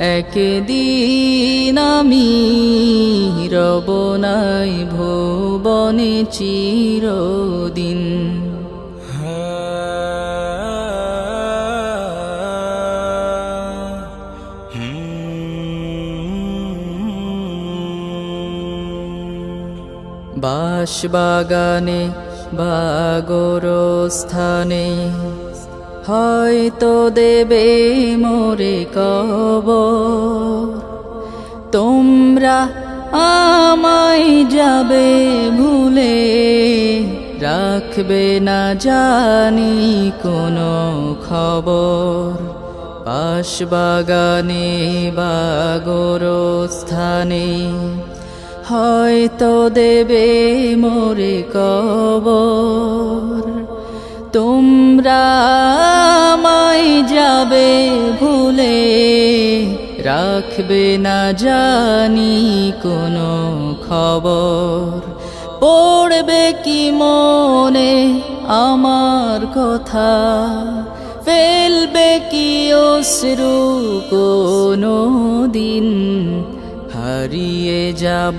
একদিন আমি রব নাই ভুবনে চিরদিন। বাঁশবাগানে বাগর স্থানে হয়তো দেবে মোরে কব তোমরা আমায় যাবে ভুলে, রাখবে না জানি কোনো খবর। পাশবাগানে বাগর স্থানে হয়তো দেবে মোরে কবর। তোমরা আমায় যাবে ভুলে, রাখবে না জানি কোনো খবর। পড়বে কি মনে আমার কথা, ফেলবে কি অশ্রু কোনো দিন, হারিয়ে যাব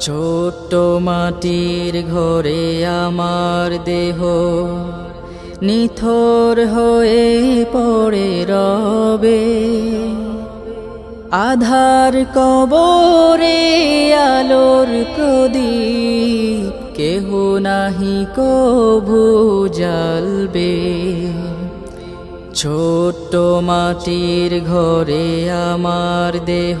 ছোট্ট মাটির ঘরে আমার দেহ। নিথর হয়ে পড়ে রবে। আধার কবরে আলোর প্রদীপ, কেহ নাহি কভু জ্বালবে। ছোট্ট মাটির ঘরে আমার দেহ